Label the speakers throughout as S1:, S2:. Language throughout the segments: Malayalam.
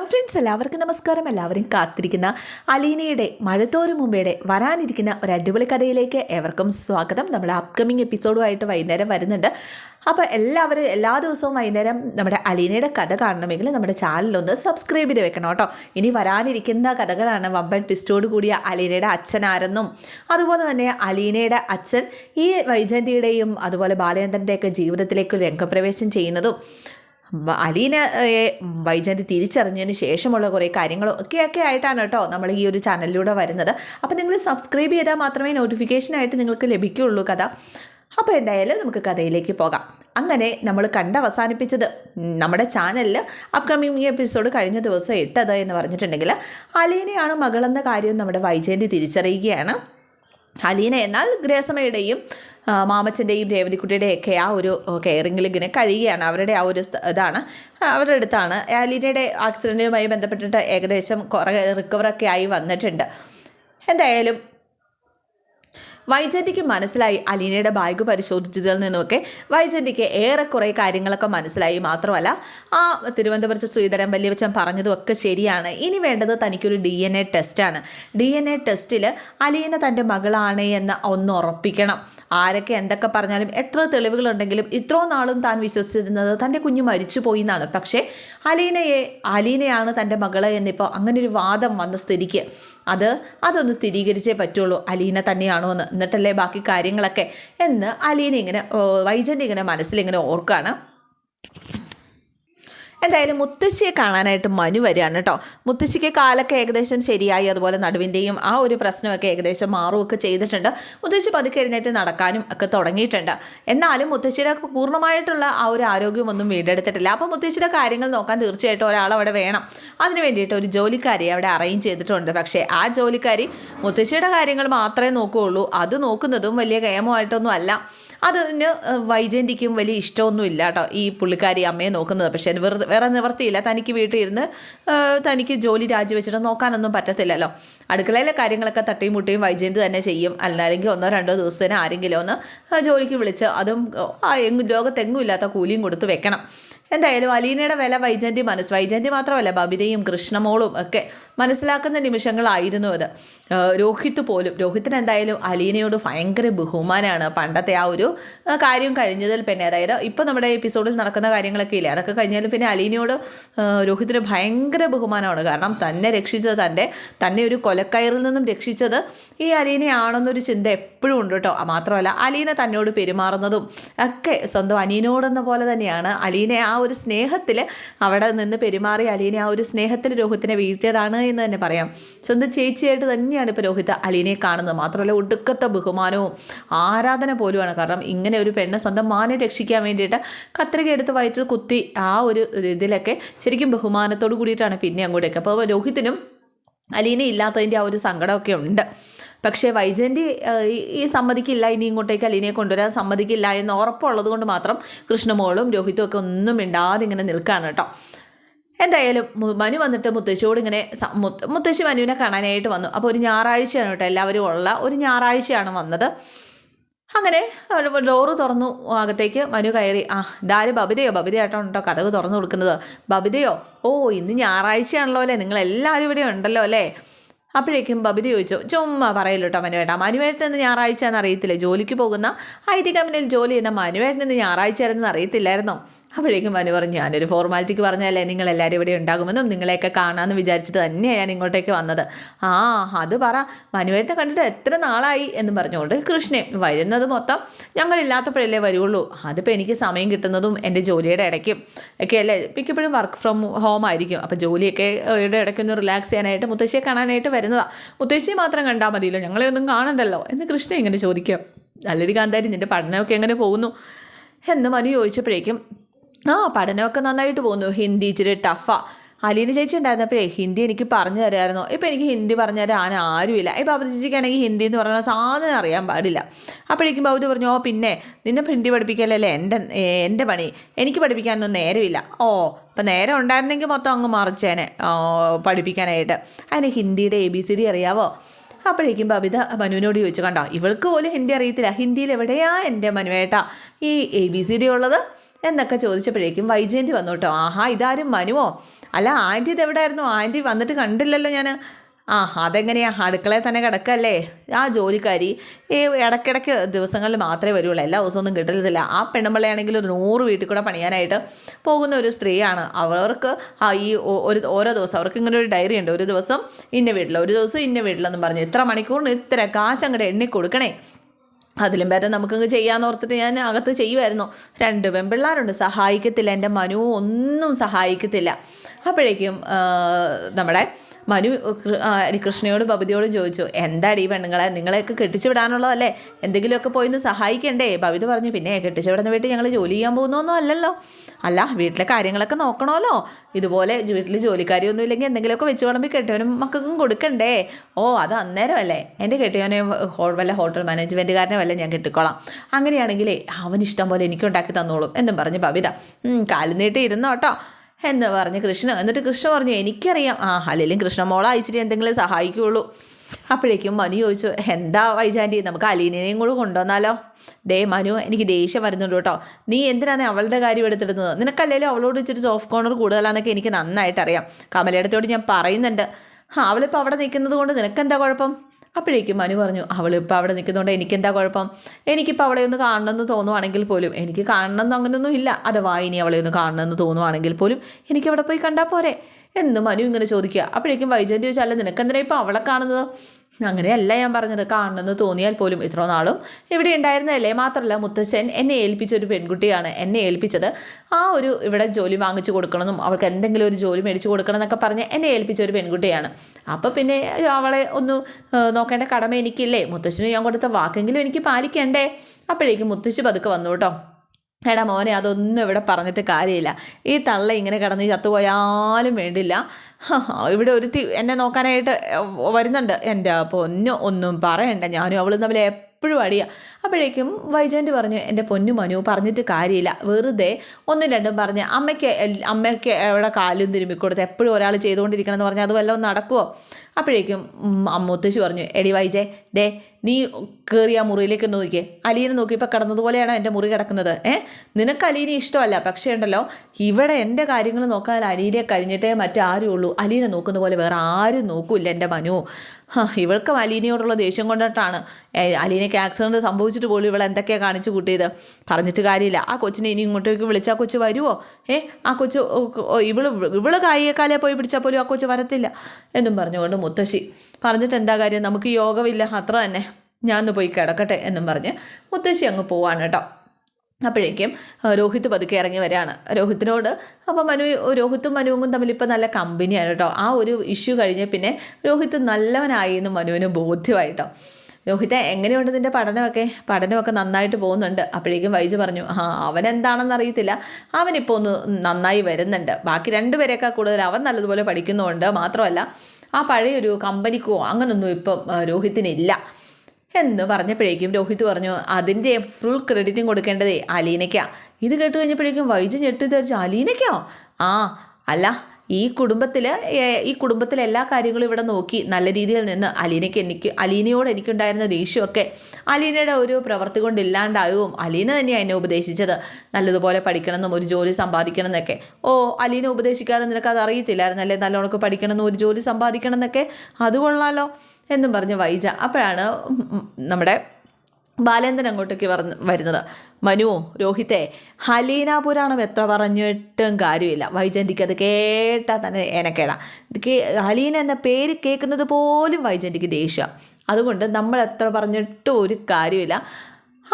S1: ഹലോ ഫ്രണ്ട്സ് എല്ലാവർക്കും നമസ്കാരം. എല്ലാവരും കാത്തിരിക്കുന്ന അലീനയുടെ മഴത്തോരു മുമ്പേടെ വരാനിരിക്കുന്ന ഒരു അടിപൊളി കഥയിലേക്ക് ഏവർക്കും സ്വാഗതം. നമ്മുടെ അപ്കമിങ് എപ്പിസോഡുമായിട്ട് വൈകുന്നേരം വരുന്നുണ്ട്. അപ്പോൾ എല്ലാവരും എല്ലാ ദിവസവും വൈകുന്നേരം നമ്മുടെ അലീനയുടെ കഥ കാണണമെങ്കിൽ നമ്മുടെ ചാനലൊന്ന് സബ്സ്ക്രൈബ് ചെയ്ത് വെക്കണം കേട്ടോ. ഇനി വരാനിരിക്കുന്ന കഥകളാണ് വമ്പൻ ട്വിസ്റ്റോട് കൂടിയ അലീനയുടെ അച്ഛനാരെന്നും അതുപോലെ തന്നെ അലീനയുടെ അച്ഛൻ ഈ വൈജന്തിയുടെയും അതുപോലെ ബാലചന്ദ്രന്റെയൊക്കെ ജീവിതത്തിലേക്ക് രംഗപ്രവേശം ചെയ്യുന്നതും അലീനയെ വൈജയന്തി തിരിച്ചറിഞ്ഞതിന് ശേഷമുള്ള കുറേ കാര്യങ്ങളും ഒക്കെ ഒക്കെ ആയിട്ടാണ് കേട്ടോ നമ്മൾ ഈ ഒരു ചാനലിലൂടെ വരുന്നത്. അപ്പോൾ നിങ്ങൾ സബ്സ്ക്രൈബ് ചെയ്താൽ മാത്രമേ നോട്ടിഫിക്കേഷനായിട്ട് നിങ്ങൾക്ക് ലഭിക്കുകയുള്ളൂ കഥ. അപ്പോൾ എന്തായാലും നമുക്ക് കഥയിലേക്ക് പോകാം. അങ്ങനെ നമ്മൾ കണ്ട് അവസാനിപ്പിച്ചത് നമ്മുടെ ചാനലിൽ അപ്കമിങ് എപ്പിസോഡ് കഴിഞ്ഞ ദിവസം ഇട്ടത് എന്ന് പറഞ്ഞിട്ടുണ്ടെങ്കിൽ അലീനയാണ് മകളെന്ന കാര്യം നമ്മുടെ വൈജയന്തി തിരിച്ചറിയുകയാണ്. അലീന എന്നാൽ ഗ്രേസമയുടെയും മാമച്ചന്റെയും രേവതിക്കുട്ടിയുടെയും ഒക്കെ ആ ഒരു കെയറിങ്ങിൽ ഇങ്ങനെ കഴിയുകയാണ്. അവരുടെ ആ ഒരു ഇതാണ്. അവരുടെ അടുത്താണ്. അലീനയുടെ ആക്സിഡന്റുമായി ബന്ധപ്പെട്ടിട്ട് ഏകദേശം കുറേ റിക്കവറൊക്കെ ആയി വന്നിട്ടുണ്ട്. എന്തായാലും വൈജന്തിക്ക് മനസ്സിലായി അലീനയുടെ ബാഗ് പരിശോധിച്ചതിൽ നിന്നുമൊക്കെ വൈജന്തിക്ക് ഏറെക്കുറെ കാര്യങ്ങളൊക്കെ മനസ്സിലായി. മാത്രമല്ല ആ തിരുവനന്തപുരത്ത് ശ്രീധരൻ വല്യവച്ചൻ പറഞ്ഞതുമൊക്കെ ശരിയാണ്. ഇനി വേണ്ടത് തനിക്കൊരു ഡി എൻ എ ടെസ്റ്റാണ് ഡി എൻ എ ടെസ്റ്റിൽ അലീന തന്റെ മകളാണ് എന്ന് ഒന്ന് ഉറപ്പിക്കണം. ആരൊക്കെ എന്തൊക്കെ പറഞ്ഞാലും എത്ര തെളിവുകളുണ്ടെങ്കിലും ഇത്രയും നാളും താൻ വിശ്വസിച്ചിരുന്നത് തന്റെ കുഞ്ഞ് മരിച്ചുപോയി എന്നാണ്. പക്ഷേ അലീനയെ അലീനയാണ് തന്റെ മകൾ എന്നിപ്പോൾ ഒരു വാദം വന്ന സ്ഥിതിക്ക്. അത് അതൊന്ന് സ്ഥിരീകരിച്ചേ പറ്റുള്ളൂ. അലീന തന്നെയാണോ എന്ന് എന്നിട്ടല്ലേ ബാക്കി കാര്യങ്ങളൊക്കെ? എന്ന് അലീന ഇങ്ങനെ വൈജന്റെ ഇങ്ങനെ മനസ്സിലിങ്ങനെ ഓർക്കാണ്. എന്തായാലും മുത്തശ്ശിയെ കാണാനായിട്ട് മനു വരികയാണ് കേട്ടോ. മുത്തശ്ശിക്ക് കാലൊക്കെ ഏകദേശം ശരിയായി. അതുപോലെ നടുവിന്റെയും ആ ഒരു പ്രശ്നമൊക്കെ ഏകദേശം മാറുകയൊക്കെ ചെയ്തിട്ടുണ്ട്. മുത്തശ്ശി പതുക്കെ എഴുന്നേറ്റ് നടക്കാനും ഒക്കെ തുടങ്ങിയിട്ടുണ്ട്. എന്നാലും മുത്തശ്ശിയുടെ പൂർണമായിട്ടുള്ള ആ ഒരു ആരോഗ്യമൊന്നും വീണ്ടെടുത്തിട്ടില്ല. അപ്പോൾ മുത്തശ്ശിയുടെ കാര്യങ്ങൾ നോക്കാൻ തീർച്ചയായിട്ടും ഒരാൾ അവിടെ വേണം. അതിന് വേണ്ടിയിട്ട് ഒരു ജോലിക്കാരിയെ അവിടെ അറേഞ്ച് ചെയ്തിട്ടുണ്ട്. പക്ഷേ ആ ജോലിക്കാരി മുത്തശ്ശിയുടെ കാര്യങ്ങൾ മാത്രമേ നോക്കുകയുള്ളൂ. അത് നോക്കുന്നതും വലിയ കയമമായിട്ടൊന്നും അല്ല. അതിന് വൈജയന്തിക്കും വലിയ ഇഷ്ടമൊന്നും ഇല്ല കേട്ടോ ഈ പുള്ളിക്കാരി അമ്മയെ നോക്കുന്നത്. പക്ഷേ വെറുതെ വേറെ നിവർത്തിയില്ല തനിക്ക് വീട്ടിലിരുന്ന് തനിക്ക് ജോലി രാജിവെച്ചിട്ട് നോക്കാനൊന്നും പറ്റത്തില്ലല്ലോ. അടുക്കളയിലെ കാര്യങ്ങളൊക്കെ തട്ടിയും മുട്ടിയും വൈജയന്തി തന്നെ ചെയ്യും. അല്ലെങ്കിൽ ഒന്നോ രണ്ടോ ദിവസത്തിന് ആരെങ്കിലും ഒന്ന് ജോലിക്ക് വിളിച്ച് അതും ലോകത്തെങ്ങും ഇല്ലാത്ത കൂലിയും കൊടുത്ത് വെക്കണം. എന്തായാലും അലീനയുടെ വില വൈജന്തി മനസ്സ് വൈജന്തി മാത്രമല്ല ബബിതയും കൃഷ്ണമോളും ഒക്കെ മനസ്സിലാക്കുന്ന നിമിഷങ്ങളായിരുന്നു അത്. രോഹിത് പോലും രോഹിത്തിന് എന്തായാലും അലീനയോട് ഭയങ്കര ബഹുമാനമാണ് പണ്ടത്തെ ആ ഒരു കാര്യം കഴിഞ്ഞതിൽ പിന്നെ അതായത് ഇപ്പോൾ നമ്മുടെ എപ്പിസോഡിൽ നടക്കുന്ന കാര്യങ്ങളൊക്കെ ഇല്ലേ അതൊക്കെ കഴിഞ്ഞാലും പിന്നെ അലീനയോട് രോഹിത്തിന് ഭയങ്കര ബഹുമാനമാണ്. കാരണം തന്നെ രക്ഷിച്ചത് തന്റെ തന്നെ ഒരു കൊലക്കയറിൽ നിന്നും രക്ഷിച്ചത് ഈ അലീനയാണെന്നൊരു ചിന്ത എപ്പോഴും ഉണ്ട് കേട്ടോ. മാത്രമല്ല അലീന തന്നോട് പെരുമാറുന്നതും ഒക്കെ സ്വന്തം അനിയനോടെന്ന പോലെ തന്നെയാണ് അലീനെ ആ ഒരു സ്നേഹത്തിൽ അവിടെ നിന്ന് പെരുമാറി അലീനെ ആ ഒരു സ്നേഹത്തിൽ രോഹിത്തിനെ വീഴ്ത്തിയതാണ് എന്ന് തന്നെ പറയാം. സ്വന്തം ചേച്ചിയായിട്ട് തന്നെയാണ് ഇപ്പോൾ രോഹിത് അലീനെ കാണുന്നത്. മാത്രമല്ല ഒടുക്കത്തെ ബഹുമാനവും ആരാധന പോലുമാണ്. കാരണം ഇങ്ങനെ ഒരു പെണ്ണെ സ്വന്തം മാനെ രക്ഷിക്കാൻ വേണ്ടിയിട്ട് കത്രിക എടുത്ത് വയറ്റിൽ കുത്തി ആ ഒരു ഇതിലൊക്കെ ശരിക്കും ബഹുമാനത്തോട് കൂടിയിട്ടാണ് പിന്നെ അങ്ങോട്ടേക്ക്. അപ്പോൾ രോഹിത്തിനും അലീന ഇല്ലാത്തതിന്റെ ആ ഒരു സങ്കടമൊക്കെ ഉണ്ട്. പക്ഷേ വൈജയന്തി ഈ- സമ്മതിക്കില്ല ഇനി ഇങ്ങോട്ടേക്ക് അലീനയെ കൊണ്ടുവരാൻ സമ്മതിക്കില്ല എന്ന് ഉറപ്പുള്ളത് കൊണ്ട് മാത്രം കൃഷ്ണമോളും രോഹിത്തും ഒക്കെ ഒന്നും ഇണ്ടാതെ ഇങ്ങനെ നിൽക്കുകയാണ് കേട്ടോ. എന്തായാലും മനു വന്നിട്ട് മുത്തശ്ശിയോട് ഇങ്ങനെ മുത്തശ്ശി മനുവിനെ കാണാനായിട്ട് വന്നു. അപ്പോൾ ഒരു ഞായറാഴ്ചയാണ് കേട്ടോ എല്ലാവരും ഉള്ള ഒരു ഞായറാഴ്ചയാണ് വന്നത്. അങ്ങനെ ഡോറ് തുറന്നു അകത്തേക്ക് മനു കയറി. ആ ഇതാര് ബബിതയോ? ബബിതയായിട്ടാണ് കേട്ടോ കഥക് തുറന്നു കൊടുക്കുന്നത്. ബബിതയോ? ഓ ഇന്ന് ഞായറാഴ്ചയാണല്ലോ അല്ലേ? നിങ്ങൾ എല്ലാവരും ഇവിടെ ഉണ്ടല്ലോ അല്ലേ? അപ്പോഴേക്കും ബബിത ചോദിച്ചു ചുമ്മാ പറയല്ലോ കേട്ടോ മനുവേട്ട. മനുവേട്ടൻ ഇന്ന് ഞായറാഴ്ച എന്ന് അറിയത്തില്ലേ? ജോലിക്ക് പോകുന്ന ഐ ടി കമ്പനിയിൽ ജോലി ചെയ്യുന്ന മനുവേട്ടൻ ഇന്ന് ഞായറാഴ്ച ആയിരുന്നു അറിയത്തില്ലായിരുന്നോ? അപ്പോഴേക്കും മനു പറഞ്ഞു ഞാനൊരു ഫോർമാലിറ്റിക്ക് പറഞ്ഞല്ലേ നിങ്ങൾ എല്ലാവരും ഇവിടെ ഉണ്ടാകുമെന്നും നിങ്ങളെയൊക്കെ കാണാമെന്ന് വിചാരിച്ചിട്ട് തന്നെയാണ് ഞാൻ ഇങ്ങോട്ടേക്ക് വന്നത്. ആ അത് പറ. മനുവേട്ടനെ കണ്ടിട്ട് എത്ര നാളായി എന്ന് പറഞ്ഞുകൊണ്ട് കൃഷ്ണൻ വരുന്നത് മൊത്തം ഞങ്ങളില്ലാത്തപ്പോഴല്ലേ വരുള്ളൂ. അതിപ്പോൾ എനിക്ക് സമയം കിട്ടുന്നതും എന്റെ ജോലിയുടെ ഇടയ്ക്കും ഒക്കെ അല്ലേ? മിക്കപ്പോഴും വർക്ക് ഫ്രം ഹോം ആയിരിക്കും. അപ്പോൾ ജോലിയൊക്കെ ഇടയ്ക്കൊന്ന് റിലാക്സ് ചെയ്യാനായിട്ട് മുത്തശ്ശിയെ കാണാനായിട്ട് വരുന്നതാണ് മുത്തശ്ശിയെ മാത്രം കണ്ടാൽ മതിയല്ലോ ഞങ്ങളെ ഒന്നും കാണണ്ടല്ലോ എന്ന് കൃഷ്ണൻ ഇങ്ങനെ ചോദിക്കുക നല്ലൊരു കാന്താരി നിന്റെ പഠനമൊക്കെ എങ്ങനെ പോകുന്നു? എന്ന് മനു ചോദിച്ചപ്പോഴേക്കും ആ പഠനമൊക്കെ നന്നായിട്ട് പോകുന്നു. ഹിന്ദി ഇച്ചിരി ടഫാ അലീന ചേച്ചി ഉണ്ടായിരുന്നപ്പോഴേ ഹിന്ദി എനിക്ക് പറഞ്ഞു തരായിരുന്നു ഇപ്പം എനിക്ക് ഹിന്ദി പറഞ്ഞു തരാൻ ആരുമില്ല. ഇപ്പം അബദ്ധ ചേച്ചിക്കാണെങ്കിൽ ഹിന്ദി എന്ന് പറഞ്ഞാൽ സാധനം അറിയാൻ പാടില്ല. അപ്പോഴേക്കും ബൗദ്ധ പറഞ്ഞു ഓ പിന്നെ നിന്നെ ഹിന്ദി പഠിപ്പിക്കലല്ലേ എന്റെ എന്റെ പണി? എനിക്ക് പഠിപ്പിക്കാനൊന്നും നേരമില്ല. ഓ ഇപ്പം നേരം ഉണ്ടായിരുന്നെങ്കിൽ മൊത്തം അങ്ങ് മറിച്ചേനെ. പഠിപ്പിക്കാനായിട്ട്. അതിന് ഹിന്ദിയുടെ എ ബി സി ഡി അറിയാവോ? അപ്പോഴേക്കും ബബിത മനുവിനോട് ചോദിച്ചു കണ്ടോ ഇവൾക്ക് പോലും ഹിന്ദി അറിയത്തില്ല. ഹിന്ദിയിൽ എവിടെയാ എന്റെ മനുവേട്ട? ഈ എ ബി സി ഡി ഉള്ളത്? എന്നൊക്കെ ചോദിച്ചപ്പോഴേക്കും വൈജയന്തി വന്നു കേട്ടോ. ആഹാ ഇതാരും മനുവോ? അല്ല ആന്റി ഇതെവിടെയായിരുന്നു ആന്റി വന്നിട്ട് കണ്ടില്ലല്ലോ ഞാൻ ആ അതെങ്ങനെയാ? അടുക്കളയിൽ തന്നെ കിടക്കല്ലേ? ആ ജോലിക്കാരി ഈ ഇടയ്ക്കിടയ്ക്ക് ദിവസങ്ങളിൽ മാത്രമേ വരുള്ളൂ. എല്ലാ ദിവസവും ഒന്നും കിട്ടത്തില്ല. ആ പെണ്ണുമ്പിള്ളയാണെങ്കിൽ ഒരു നൂറ് വീട്ടിൽ കൂടെ പണിയാനായിട്ട് പോകുന്ന ഒരു സ്ത്രീയാണ്. അവർക്ക് ഈ ഒരു ഓരോ ദിവസം അവർക്ക് ഇങ്ങനെ ഒരു ഡയറി ഉണ്ട്. ഒരു ദിവസം ഇന്ന വീട്ടിൽ ഒരു ദിവസം ഇന്ന വീട്ടിലെന്നും പറഞ്ഞ്. ഇത്ര മണിക്കൂറിന് ഇത്ര കാശ് അങ്ങോട്ട് എണ്ണി കൊടുക്കണേ. അതിലും ഭേദം നമുക്കങ്ങ് ചെയ്യാന്ന് ഓർത്തിട്ട് ഞാൻ അകത്ത് ചെയ്യുമായിരുന്നു രണ്ട് പെൺപിള്ളാരുണ്ട്. സഹായിക്കത്തില്ല. എന്റെ മനു ഒന്നും സഹായിക്കത്തില്ല. അപ്പോഴേക്കും നമ്മുടെ മനു ഹരികൃഷ്ണയോടും ബബിതയോടും ചോദിച്ചു എന്താടി പെണ്ണുങ്ങളെ? നിങ്ങളെയൊക്കെ കെട്ടിച്ചു വിടാനുള്ളതല്ലേ എന്തെങ്കിലുമൊക്കെ പോയി ഒന്ന് സഹായിക്കണ്ടേ? ബബിത പറഞ്ഞു പിന്നെ കെട്ടിച്ചു വിടുന്ന വീട്ടിൽ ഞങ്ങൾ ജോലി ചെയ്യാൻ പോകുന്നൊന്നും അല്ലല്ലോ. അല്ല വീട്ടിലെ കാര്യങ്ങളൊക്കെ നോക്കണമല്ലോ. ഇതുപോലെ വീട്ടിൽ ജോലിക്കാരിയൊന്നും ഇല്ലെങ്കിൽ എന്തെങ്കിലുമൊക്കെ വെച്ച് വിളമ്പി കെട്ടിയവനും മക്കൾക്കും കൊടുക്കണ്ടേ? ഓ അത് അന്നേരമല്ലേ. എന്റെ കെട്ടിയവനെ വല്ല ഹോട്ടൽ മാനേജ്മെന്റുകാരനെ വല്ല ഞാൻ കെട്ടിക്കോളാം. അങ്ങനെയാണെങ്കിലേ അവൻ ഇഷ്ടം പോലെ എനിക്ക് ഉണ്ടാക്കി തന്നോളും. എന്നും പറഞ്ഞ് ബബിത കാലുനീട്ടി കാൽ നീട്ടി ഇരുന്നോ കേട്ടോ എന്ന് പറഞ്ഞ് കൃഷ്ണ. എന്നിട്ട് കൃഷ്ണ പറഞ്ഞു എനിക്കറിയാം. ആ അല്ലെങ്കിലും കൃഷ്ണ മോളെ അയച്ചിട്ട് എന്തെങ്കിലും സഹായിക്കുകയുള്ളൂ അപ്പോഴേക്കും മനു ചോദിച്ചു എന്താ വൈജാന്റി നമുക്ക് അലീനയും കൂടെ കൊണ്ടുവന്നാലോ? ദേ മനു എനിക്ക് ദേഷ്യം വരുന്നുണ്ട് കേട്ടോ. നീ എന്തിനാണ് അവളുടെ കാര്യം എടുത്തിടുന്നത് നിനക്കല്ലേലും അവളോട് ഇച്ചിരി സോഫ്റ്റ് കോർണർ കൂടുതലാണെന്നൊക്കെ എനിക്ക് നന്നായിട്ട് അറിയാം കമലയിടത്തോട് ഞാൻ പറയുന്നുണ്ട്. അവളിപ്പോൾ അവിടെ നിൽക്കുന്നത് കൊണ്ട് നിനക്കെന്താ കുഴപ്പം? അപ്പോഴേക്കും മനു പറഞ്ഞു അവളിപ്പോൾ അവിടെ നിൽക്കുന്നതുകൊണ്ട് എനിക്കെന്താ കുഴപ്പം? എനിക്കിപ്പോൾ അവളെ ഒന്ന് കാണണമെന്ന് തോന്നുവാണെങ്കിൽ പോലും എനിക്ക് കാണണമെന്ന് അങ്ങനെയൊന്നും ഇല്ല. അഥവാ ഇനി അവളെ ഒന്ന് കാണണമെന്ന് തോന്നുവാണെങ്കിൽ പോലും എനിക്ക് അവിടെ പോയി കണ്ടാൽ പോരെ? എന്ന് മനു ഇങ്ങനെ ചോദിക്കുക. അപ്പോഴേക്കും വൈജയന്തി ചോദിച്ചാൽ നിനക്കെന്തിനാ ഇപ്പോൾ അവളെ കാണുന്നത്? അങ്ങനെയല്ല ഞാൻ പറഞ്ഞത്. കാണണമെന്ന് തോന്നിയാൽ പോലും ഇത്ര നാളും ഇവിടെ ഉണ്ടായിരുന്നതല്ലേ? മാത്രമല്ല മുത്തച്ഛൻ എന്നെ ഏൽപ്പിച്ച ഒരു പെൺകുട്ടിയാണ് എന്നെ ഏൽപ്പിച്ചത്. ആ ഒരു ഇവിടെ ജോലി വാങ്ങിച്ചു കൊടുക്കണമെന്നും അവൾക്ക് എന്തെങ്കിലും ഒരു ജോലി മേടിച്ചു കൊടുക്കണം എന്നൊക്കെ പറഞ്ഞ് എന്നെ ഏൽപ്പിച്ച ഒരു പെൺകുട്ടിയാണ്. അപ്പോൾ പിന്നെ അവളെ ഒന്ന് നോക്കേണ്ട കടമ എനിക്കില്ലേ? മുത്തശ്ശന് ഞാൻ കൊടുത്ത വാക്കെങ്കിലും എനിക്ക് പാലിക്കണ്ടേ? അപ്പോഴേക്കും മുത്തശ്ശി പതുക്കെ വന്നു കേട്ടോ. എടാ മോനെ അതൊന്നും ഇവിടെ പറഞ്ഞിട്ട് കാര്യമില്ല. ഈ തള്ള ഇങ്ങനെ കിടന്ന് ചത്തുപോയാലും വേണ്ടില്ല. ഇവിടെ ഒരുത്തി എന്നെ നോക്കാനായിട്ട് വരുന്നുണ്ട് എന്റെ പൊന്നു ഒന്നും പറയണ്ട. ഞാനും അവളും തമ്മിൽ എപ്പോഴും അടിയ. അപ്പോഴേക്കും വൈജയന്റ് പറഞ്ഞു എന്റെ പൊന്നു മനു പറഞ്ഞിട്ട് കാര്യമില്ല. വെറുതെ ഒന്നും രണ്ടും പറഞ്ഞ് അമ്മയ്ക്ക് അമ്മയ്ക്ക് എവിടെ കാലും തിരുമ്പി കൊടുത്ത് എപ്പോഴും ഒരാൾ ചെയ്തുകൊണ്ടിരിക്കണം എന്ന് പറഞ്ഞാൽ അത് വല്ലതും നടക്കുമോ അപ്പോഴേക്കും അമ്മൂത്തശ്ശി പറഞ്ഞു എടി വൈജയ് ഡേ നീ കയറി ആ മുറിയിലേക്ക് നോക്കിയേ. അലീനെ നോക്കിയപ്പോൾ കിടന്നതുപോലെയാണ് എന്റെ മുറി കിടക്കുന്നത്? ഏ? നിനക്ക് അലീനെ ഇഷ്ടമല്ല. പക്ഷേ ഉണ്ടല്ലോ ഇവിടെ എന്റെ കാര്യങ്ങൾ നോക്കാൻ അലീനെ കഴിഞ്ഞിട്ടേ മറ്റാരും ഉള്ളൂ അലീനെ നോക്കുന്ന പോലെ വേറെ ആരും നോക്കൂല്ല എന്റെ മനു. ഇവൾക്ക് അലീനയോടുള്ള ദേഷ്യം കൊണ്ടിട്ടാണ്. അലീനയ്ക്ക് ആക്സിഡന്റ് സംഭവിച്ചിട്ട് പോലും ഇവൾ എന്തൊക്കെയാണ് കാണിച്ചു കൂട്ടിയത്? പറഞ്ഞിട്ട് കാര്യമില്ല. ആ കൊച്ചിനെ ഇനി ഇങ്ങോട്ടേക്ക് വിളിച്ചാൽ കൊച്ചു വരുമോ ഏ ആ കൊച്ചു ഇവൾ ഇവൾ ഇവൾ പോയി പിടിച്ചാൽ പോലും ആ കൊച്ചു വരത്തില്ല എന്നും പറഞ്ഞുകൊണ്ട് മുത്തശ്ശി പറഞ്ഞിട്ട് എന്താ കാര്യം? നമുക്ക് യോഗമില്ല അത്ര തന്നെ. ഞാനൊന്ന് പോയി കിടക്കട്ടെ എന്നും പറഞ്ഞ് മുത്തശ്ശി അങ്ങ് പോവാണ് കേട്ടോ. അപ്പോഴേക്കും രോഹിത് പതുക്കെ ഇറങ്ങി വരികയാണ്. രോഹിത്തിനോട് അപ്പോൾ മനു രോഹിത്തും മനുവും തമ്മിൽ ഇപ്പോൾ നല്ല കമ്പനിയാണ് കേട്ടോ ആ ഒരു ഇഷ്യൂ കഴിഞ്ഞ് പിന്നെ രോഹിത് നല്ലവനായി എന്ന് മനുവിന് ബോധ്യമായിട്ടോ. രോഹിത്തെ എങ്ങനെയുണ്ട് നിന്റെ പഠനമൊക്കെ? പഠനമൊക്കെ നന്നായിട്ട് പോകുന്നുണ്ട്. അപ്പോഴേക്കും വൈജു പറഞ്ഞു ആ അവൻ എന്താണെന്ന് അറിയത്തില്ല. അവനിപ്പോൾ ഒന്ന് നന്നായി വരുന്നുണ്ട്. ബാക്കി രണ്ടുപേരെയൊക്കെ കൂടുതൽ അവൻ നല്ലതുപോലെ പഠിക്കുന്നുണ്ട് മാത്രമല്ല ആ പഴയൊരു കമ്പനിക്കോ അങ്ങനൊന്നും ഇപ്പം രോഹിത്തിനില്ല. എന്ന് പറഞ്ഞപ്പോഴേക്കും രോഹിത് പറഞ്ഞു അതിന്റെ ഫുൾ ക്രെഡിറ്റും കൊടുക്കേണ്ടതേ അലീനയ്ക്കാ. ഇത് കേട്ട് കഴിഞ്ഞപ്പോഴേക്കും വൈജു ഞെട്ടി അലീനയ്ക്കോ? ആ അല്ല ഈ കുടുംബത്തിൽ ഈ കുടുംബത്തിലെ എല്ലാ കാര്യങ്ങളും ഇവിടെ നോക്കി നല്ല രീതിയിൽ നിന്ന് അലീനയ്ക്ക് എനിക്ക് അലീനയോട് എനിക്കുണ്ടായിരുന്ന ദേഷ്യമൊക്കെ അലീനയുടെ ഒരു പ്രവൃത്തി കൊണ്ട് ഇല്ലാണ്ടാവും അലീന തന്നെയാണ് എന്നെ ഉപദേശിച്ചത്. നല്ലതുപോലെ പഠിക്കണമെന്നും ഒരു ജോലി സമ്പാദിക്കണം എന്നൊക്കെ ഓ അലീന ഉപദേശിക്കാതെ നിനക്ക് അത് അറിയത്തില്ലായിരുന്നല്ലേ? നല്ലോണക്ക് പഠിക്കണമെന്നും ഒരു ജോലി സമ്പാദിക്കണം എന്നൊക്കെ അത് കൊള്ളാലോ. എന്നും പറഞ്ഞ് വൈജ. അപ്പോഴാണ് നമ്മുടെ ബാലേന്ദ്രൻ അങ്ങോട്ടേക്ക് വരുന്നത്. മനു രോഹിത്തെ ഹലീന പുരാണം എത്ര പറഞ്ഞിട്ടും കാര്യമില്ല. വൈജന്തിക്ക് അത് കേട്ടാൽ തന്നെ എനക്കേടാ ഹലീന എന്ന പേര് കേൾക്കുന്നത് പോലും വൈജന്തിക്ക് ദേഷ്യം. അതുകൊണ്ട് നമ്മൾ എത്ര പറഞ്ഞിട്ടും ഒരു കാര്യമില്ല.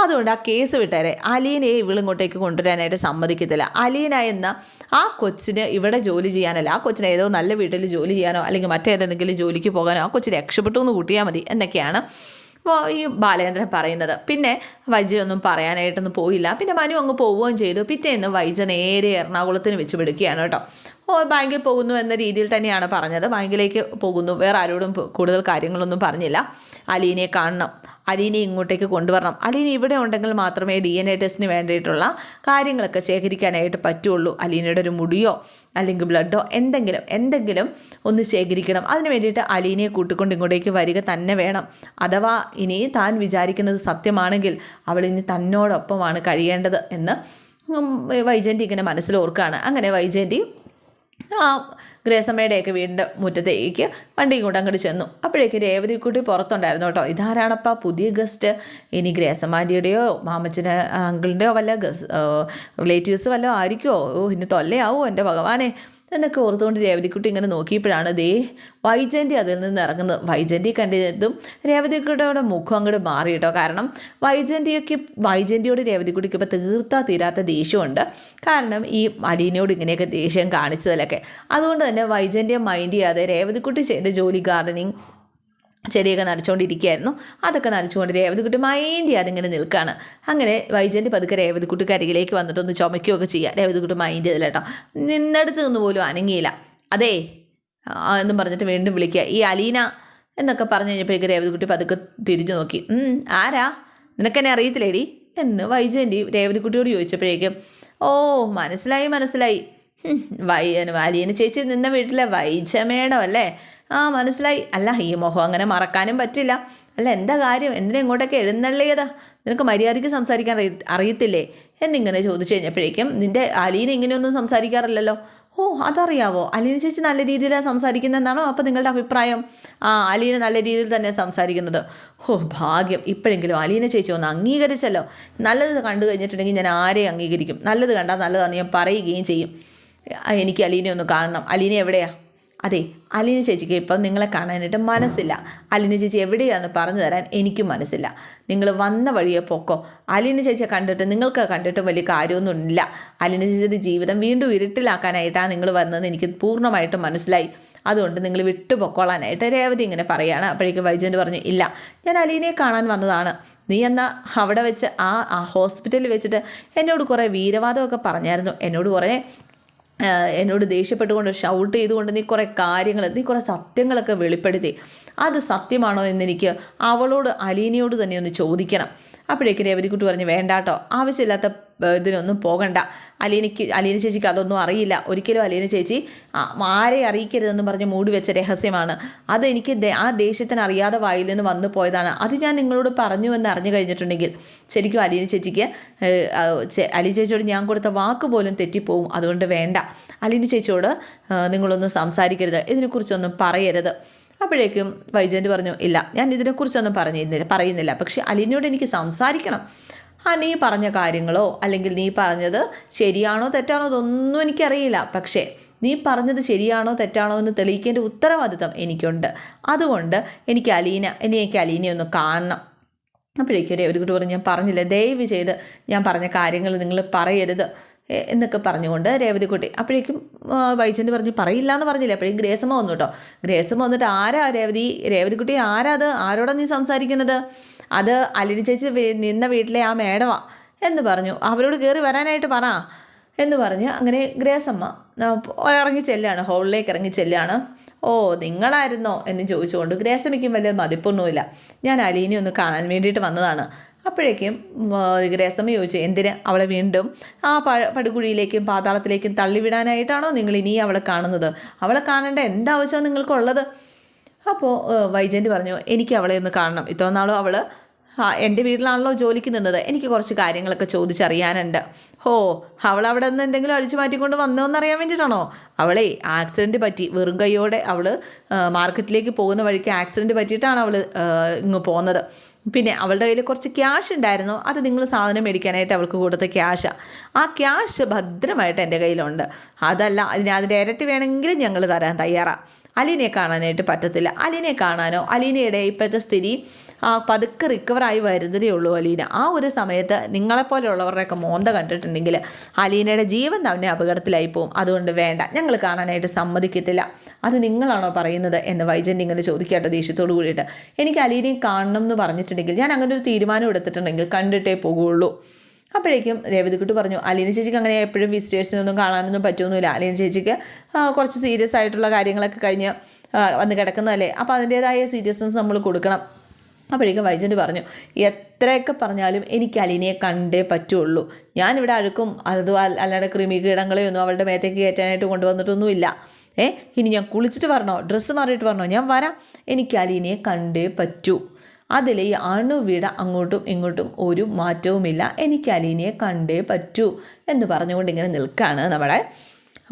S1: അതുകൊണ്ട് ആ കേസ് വിട്ടേരെ. അലീനയെ ഇവളിങ്ങോട്ടേക്ക് കൊണ്ടുവരാനായിട്ട് സമ്മതിക്കത്തില്ല. അലീന എന്ന ആ കൊച്ചിന് ഇവിടെ ജോലി ചെയ്യാനല്ല. ആ കൊച്ചിന് ഏതോ നല്ല വീട്ടിൽ ജോലി ചെയ്യാനോ അല്ലെങ്കിൽ മറ്റേതെങ്കിലും ജോലിക്ക് പോകാനോ ആ കൊച്ചിന് രക്ഷപ്പെട്ടു എന്ന് കൂട്ടിയാൽ മതി എന്നൊക്കെയാണ് ഈ ബാലേന്ദ്രൻ പറയുന്നത്. പിന്നെ വൈജ ഒന്നും പറയാനായിട്ടൊന്നും പോയില്ല. പിന്നെ മനു അങ്ങ് പോവുകയും ചെയ്തു. പിറ്റേന്ന് വൈജ നേരെ എറണാകുളത്തിന് വെച്ച് വിടുകയാണ് കേട്ടോ. ഓ ബാങ്കിൽ പോകുന്നു എന്ന രീതിയിൽ തന്നെയാണ് പറഞ്ഞത്. ബാങ്കിലേക്ക് പോകുന്നു. വേറെ ആരോടും കൂടുതൽ കാര്യങ്ങളൊന്നും പറഞ്ഞില്ല. അലീനയെ കാണണം. അലീനെ ഇങ്ങോട്ടേക്ക് കൊണ്ടുവരണം. അലീന ഇവിടെ ഉണ്ടെങ്കിൽ മാത്രമേ ഡി എൻ എ ടെസ്റ്റിന് വേണ്ടിയിട്ടുള്ള കാര്യങ്ങളൊക്കെ ശേഖരിക്കാനായിട്ട് പറ്റുള്ളൂ. അലീനയുടെ ഒരു മുടിയോ അല്ലെങ്കിൽ ബ്ലഡോ എന്തെങ്കിലും എന്തെങ്കിലും ഒന്ന് ശേഖരിക്കണം. അതിന് വേണ്ടിയിട്ട് അലീനയെ കൂട്ടിക്കൊണ്ട് ഇങ്ങോട്ടേക്ക് വരിക തന്നെ വേണം. അഥവാ ഇനി താൻ വിചാരിക്കുന്നത് സത്യമാണെങ്കിൽ അവൾ ഇനി തന്നോടൊപ്പമാണ് കഴിയേണ്ടത് എന്ന് വൈജയന്തി ഇങ്ങനെ മനസ്സിലോർക്കാണ് അങ്ങനെ വൈജയന്തി ആ ഗ്രേസമ്മയുടെയൊക്കെ വീടിന്റെ മുറ്റത്തേക്ക് വണ്ടിയും കൂടെ അങ്ങോട്ട് ചെന്നു. അപ്പോഴേക്കും രേവതിക്കുട്ടി പുറത്തുണ്ടായിരുന്നു കേട്ടോ. ഇതാരാണപ്പാ പുതിയ ഗസ്റ്റ്? ഇനി ഗ്രേസമ്മാന്റെയോ മാമച്ചന് അങ്കിളിന്റെയോ വല്ല ഗസ് റിലേറ്റീവ്സ് വല്ലതും ആയിരിക്കുമോ ഓ ഇനി തൊല്ലയാവോ എന്റെ ഭഗവാനെ? എന്നൊക്കെ ഓർത്തുകൊണ്ട് രേവതിക്കുട്ടി ഇങ്ങനെ നോക്കിയപ്പോഴാണ് ദേ വൈജയന്തി അതിൽ നിന്ന് ഇറങ്ങുന്നത്. വൈജയന്തി കണ്ടതും രേവതിക്കുട്ടിയുടെ മുഖം അങ്ങോട്ട് മാറി കേട്ടോ. കാരണം വൈജയന്തിയൊക്കെ വൈജയന്തിയോട് രേവതിക്കുട്ടിക്ക് ഇപ്പോൾ തീർത്താ തീരാത്ത ദേഷ്യമുണ്ട്. കാരണം ഈ അലീനയോട് ഇങ്ങനെയൊക്കെ ദേഷ്യം കാണിച്ചതിലൊക്കെ. അതുകൊണ്ട് തന്നെ വൈജയന്തിയെ മൈൻഡ് ചെയ്യാതെ രേവതിക്കുട്ടി ചെയ്ത ജോലി ഗാർഡനിങ് ചെടിയൊക്കെ നനച്ചുകൊണ്ടിരിക്കുകയായിരുന്നു അതൊക്കെ നനച്ചുകൊണ്ട് രേവതിക്കുട്ടി മൈൻഡ് ചെയ്യാതെ ഇങ്ങനെ നിൽക്കുകയാണ് അങ്ങനെ വൈജയന്തി പതുക്കെ രേവതിക്കുട്ടി അരികിലേക്ക് വന്നിട്ടൊന്ന് ചുമയ്ക്കുകയൊക്കെ ചെയ്യുക രേവതിക്കുട്ടി മൈൻഡ് ചെയ്തില്ല കേട്ടോ. നിന്നടുത്ത് നിന്ന് പോലും അനങ്ങിയില്ല. അതേ എന്നും പറഞ്ഞിട്ട് വീണ്ടും വിളിക്കുക. ഈ അലീന എന്നൊക്കെ പറഞ്ഞു കഴിഞ്ഞപ്പോഴേക്ക് രേവതിക്കുട്ടി പതുക്കെ തിരിഞ്ഞു നോക്കി. "ഉം, ആരാ? നിനക്കെന്നെ അറിയത്തില്ലേടി? എന്ന് വൈജയന്തി രേവതിക്കുട്ടിയോട് ചോദിച്ചപ്പോഴേക്കും ഓ മനസ്സിലായി മനസ്സിലായി. വൈ അലീന ചേച്ചി നിന്ന വീട്ടിലെ വൈജമേടം അല്ലേ? ആ മനസ്സിലായി. അല്ല ഈ മുഖം അങ്ങനെ മറക്കാനും പറ്റില്ല. അല്ല എന്താ കാര്യം? എന്തിനാ ഇങ്ങോട്ടൊക്കെ എഴുന്നള്ളിയതാ? നിനക്ക് മര്യാദയ്ക്ക് സംസാരിക്കാൻ അറിയ അറിയത്തില്ലേ? എന്നിങ്ങനെ ചോദിച്ചു കഴിഞ്ഞപ്പോഴേക്കും നിന്റെ അലീന ഇങ്ങനെയൊന്നും സംസാരിക്കാറില്ലല്ലോ. ഓ അതറിയാവോ? അലീന ചേച്ചി നല്ല രീതിയിലാണ് സംസാരിക്കുന്നതെന്നാണോ അപ്പോൾ നിങ്ങളുടെ അഭിപ്രായം? ആ അലീന നല്ല രീതിയിൽ തന്നെ സംസാരിക്കുന്നത്. ഓ ഭാഗ്യം. ഇപ്പോഴെങ്കിലും അലീന ചേച്ചി ഒന്ന് അംഗീകരിച്ചല്ലോ. നല്ലത് കണ്ടു കഴിഞ്ഞിട്ടുണ്ടെങ്കിൽ ഞാൻ ആരെ അംഗീകരിക്കും? നല്ലത് കണ്ടാൽ നല്ലതാണെന്ന് ഞാൻ പറയുകയും ചെയ്യും. എനിക്ക് അലീനെ ഒന്ന് കാണണം. അലീന എവിടെയാ? അതെ അലിന ചേച്ചിക്ക് ഇപ്പം നിങ്ങളെ കാണാനായിട്ട് മനസ്സില്ല. അലിന ചേച്ചി എവിടെയാണെന്ന് പറഞ്ഞു തരാൻ എനിക്കും മനസ്സില്ല. നിങ്ങൾ വന്ന വഴിയെ പൊക്കോ. അലിന ചേച്ചിയെ കണ്ടിട്ട് നിങ്ങൾക്ക് കണ്ടിട്ട് വലിയ കാര്യമൊന്നുമില്ല. അലിന ചേച്ചിയുടെ ജീവിതം വീണ്ടും ഇരുട്ടിലാക്കാനായിട്ടാണ് നിങ്ങൾ വന്നതെന്ന് എനിക്ക് പൂർണമായിട്ടും മനസ്സിലായി. അതുകൊണ്ട് നിങ്ങൾ വിട്ടുപൊക്കോളാനായിട്ട് രേവതി ഇങ്ങനെ പറയുകയാണ് അപ്പോഴേക്കും വൈജയന്ത് പറഞ്ഞു ഇല്ല ഞാൻ അലീനയെ കാണാൻ വന്നതാണ്. നീ എന്നാൽ അവിടെ വെച്ച് ആ ഹോസ്പിറ്റലിൽ വെച്ചിട്ട് എന്നോട് കുറേ വീരവാദമൊക്കെ പറഞ്ഞായിരുന്നു. എന്നോട് കുറേ എന്നോട് ദേഷ്യപ്പെട്ടുകൊണ്ട് ഷൗട്ട് ചെയ്തുകൊണ്ട് നീ കുറേ കാര്യങ്ങൾ നീ കുറേ സത്യങ്ങളൊക്കെ വെളിപ്പെടുത്തി. അത് സത്യമാണോ എന്നെനിക്ക് അവളോട് അലീനയോട് തന്നെ ഒന്ന് ചോദിക്കണം. അപ്പോഴേക്ക് രേവതിക്കുട്ടി പറഞ്ഞ് വേണ്ടാട്ടോ ആവശ്യമില്ലാത്ത ഇതിനൊന്നും പോകണ്ട. അലീനയ്ക്ക് അലീന ചേച്ചിക്ക് അതൊന്നും അറിയില്ല. ഒരിക്കലും അലീന ചേച്ചി ആരെ അറിയിക്കരുതെന്ന് പറഞ്ഞ് മൂടി വെച്ച രഹസ്യമാണ്. അത് എനിക്ക് ആ ദേഷ്യത്തിന് അറിയാതെ വായിൽ നിന്ന് വന്നു പോയതാണ്. അത് ഞാൻ നിങ്ങളോട് പറഞ്ഞു എന്ന് അറിഞ്ഞു കഴിഞ്ഞിട്ടുണ്ടെങ്കിൽ ശരിക്കും അലീന ചേച്ചിക്ക് അലീന ചേച്ചിയോട് ഞാൻ കൊടുത്ത വാക്ക് പോലും തെറ്റിപ്പോവും. അതുകൊണ്ട് വേണ്ട. അലീന ചേച്ചിയോട് നിങ്ങളൊന്നും സംസാരിക്കരുത്. ഇതിനെക്കുറിച്ചൊന്നും പറയരുത്. അപ്പോഴേക്കും വൈജയന്റ് പറഞ്ഞു ഇല്ല ഞാൻ ഇതിനെക്കുറിച്ചൊന്നും പറഞ്ഞിരുന്നില്ല പറയുന്നില്ല. പക്ഷേ അലീനയോട് എനിക്ക് സംസാരിക്കണം. ആ നീ പറഞ്ഞ കാര്യങ്ങളോ? അല്ലെങ്കിൽ നീ പറഞ്ഞത് ശരിയാണോ തെറ്റാണോ അതൊന്നും എനിക്കറിയില്ല. പക്ഷേ നീ പറഞ്ഞത് ശരിയാണോ തെറ്റാണോ എന്ന് തെളിയിക്കേണ്ട ഉത്തരവാദിത്തം എനിക്കുണ്ട്. അതുകൊണ്ട് എനിക്ക് അലീന എനിക്ക് അലീനയെ ഒന്ന് കാണണം. അപ്പോഴേക്കും കുട്ടി പറഞ്ഞു ഞാൻ പറഞ്ഞില്ല ദയവ് ചെയ്ത് ഞാൻ പറഞ്ഞ കാര്യങ്ങൾ നിങ്ങൾ പറയരുത് എന്നൊക്കെ പറഞ്ഞുകൊണ്ട് രേവതിക്കുട്ടി അപ്പോഴേക്കും പറഞ്ഞ് പറഞ്ഞു പറയില്ല എന്ന് പറഞ്ഞില്ല? അപ്പോഴേക്കും ഗ്രേസമ്മ വന്നു കേട്ടോ. ഗ്രേസമ്മ വന്നിട്ട് ആരാ രേവതി? രേവതിക്കുട്ടി ആരാ അത്? ആരോടാണ് നീ സംസാരിക്കുന്നത്? അത് അലിനി ചേച്ചി നിന്ന വീട്ടിലെ ആ മേടവാ എന്ന് പറഞ്ഞു. അവരോട് കയറി വരാനായിട്ട് പറ എന്ന് പറഞ്ഞ് അങ്ങനെ ഗ്രേസമ്മ ഇറങ്ങി ചെല്ലാണ് ഹോളിലേക്ക് ഇറങ്ങി ചെല്ലാണ്. ഓ നിങ്ങളായിരുന്നോ എന്ന് ചോദിച്ചുകൊണ്ട് ഗ്രേസമ്മയ്ക്കും വലിയ മതിപ്പൊന്നുമില്ല. ഞാൻ അലീനെ ഒന്ന് കാണാൻ വേണ്ടിയിട്ട് വന്നതാണ്. അപ്പോഴേക്കും ഗ്രേസമ്മ ചോദിച്ചു എന്തിന് അവളെ വീണ്ടും ആ പ പടുകുഴിയിലേക്കും പാതാളത്തിലേക്കും തള്ളിവിടാനായിട്ടാണോ നിങ്ങൾ ഇനി അവളെ കാണുന്നത്? അവളെ കാണേണ്ട എന്താവശ്യമാണ് നിങ്ങൾക്കുള്ളത്? അപ്പോൾ വൈജന്റ് പറഞ്ഞു എനിക്ക് അവളെ ഒന്ന് കാണണം. ഇത്ര നാളും അവൾ എന്റെ വീട്ടിലാണല്ലോ ജോലിക്ക് നിന്നത്. എനിക്ക് കുറച്ച് കാര്യങ്ങളൊക്കെ ചോദിച്ചറിയാനുണ്ട്. ഹോ അവൾ അവിടെ നിന്ന് എന്തെങ്കിലും അഴിച്ചു മാറ്റിക്കൊണ്ട് വന്നോന്നറിയാൻ വേണ്ടിയിട്ടാണോ അവളെ ആക്സിഡന്റ് പറ്റി. വെറും കൈയോടെ അവൾ മാർക്കറ്റിലേക്ക് പോകുന്ന വഴിക്ക് ആക്സിഡന്റ് പറ്റിയിട്ടാണ് അവൾ ഇങ്ങ് പോകുന്നത് പിന്നെ അവളുടെ കയ്യിൽ കുറച്ച് ക്യാഷ് ഉണ്ടായിരുന്നു. അത് നിങ്ങൾ സാധനം മേടിക്കാനായിട്ട് അവൾക്ക് കൊടുത്ത ക്യാഷാണ് ആ ക്യാഷ് ഭദ്രമായിട്ട് എന്റെ കയ്യിലുണ്ട്. അതല്ല അതിന് അതിന്റെ ഇരട്ടി വേണമെങ്കിലും ഞങ്ങൾ തരാൻ തയ്യാറാണ് അലീനയെ കാണാനായിട്ട് പറ്റത്തില്ല. അലീനയെ കാണാനോ അലീനയുടെ ഇപ്പോഴത്തെ സ്ഥിതി പതുക്കെ റിക്കവറായി വരുന്നതേ ഉള്ളൂ അലീന. ആ ഒരു സമയത്ത് നിങ്ങളെപ്പോലെയുള്ളവരുടെയൊക്കെ മോന്ത കണ്ടിട്ടുണ്ടെങ്കിൽ അലീനയുടെ ജീവൻ തന്നെ അപകടത്തിലായി പോകും അതുകൊണ്ട് വേണ്ട ഞങ്ങൾ കാണാനായിട്ട് സമ്മതിക്കത്തില്ല. അത് നിങ്ങളാണോ പറയുന്നത് എന്ന് വൈജന്തി ഇങ്ങനെ ചോദിക്കാട്ടോ ദേഷ്യത്തോട് കൂടിയിട്ട്. എനിക്ക് അലീനയെ കാണണം എന്ന് പറഞ്ഞിട്ടുണ്ടെങ്കിൽ ഞാൻ അങ്ങനെ ഒരു തീരുമാനം എടുത്തിട്ടുണ്ടെങ്കിൽ കണ്ടിട്ടേ പോകുള്ളൂ. അപ്പോഴേക്കും രേവതിക്കുട്ടി പറഞ്ഞു അലീന ചേച്ചിക്ക് അങ്ങനെ എപ്പോഴും വിസിറ്റേഴ്സിനൊന്നും കാണാനൊന്നും പറ്റുമൊന്നുമില്ല അലീന ചേച്ചിക്ക് കുറച്ച് സീരിയസ് ആയിട്ടുള്ള കാര്യങ്ങളൊക്കെ കഴിഞ്ഞ് വന്ന് കിടക്കുന്നതല്ലേ. അപ്പോൾ അതിന്റേതായ സീരിയസ്നെസ് നമ്മൾ കൊടുക്കണം. അപ്പോഴേക്കും വൈജന്റ് പറഞ്ഞു എത്രയൊക്കെ പറഞ്ഞാലും എനിക്ക് അലീനയെ കണ്ടേ പറ്റുള്ളൂ. ഞാനിവിടെ അഴുക്കും അത് അല്ലാണ്ട് കൃമി കീടങ്ങളെയൊന്നും അവളുടെ മേത്തേക്ക് കയറ്റാനായിട്ട് കൊണ്ടുവന്നിട്ടൊന്നുമില്ല. ഏ ഇനി ഞാൻ കുളിച്ചിട്ട് പറഞ്ഞോ ഡ്രസ്സ് മാറിയിട്ട് പറഞ്ഞോ ഞാൻ വരാം. എനിക്ക് അലീനയെ കണ്ടേ പറ്റൂ. അതിൽ ഈ അണുവിട അങ്ങോട്ടും ഇങ്ങോട്ടും ഒരു മാറ്റവുമില്ല. എനിക്ക് അലീനയെ കണ്ടേ പറ്റൂ എന്ന് പറഞ്ഞുകൊണ്ട് ഇങ്ങനെ നിൽക്കുകയാണ് നമ്മുടെ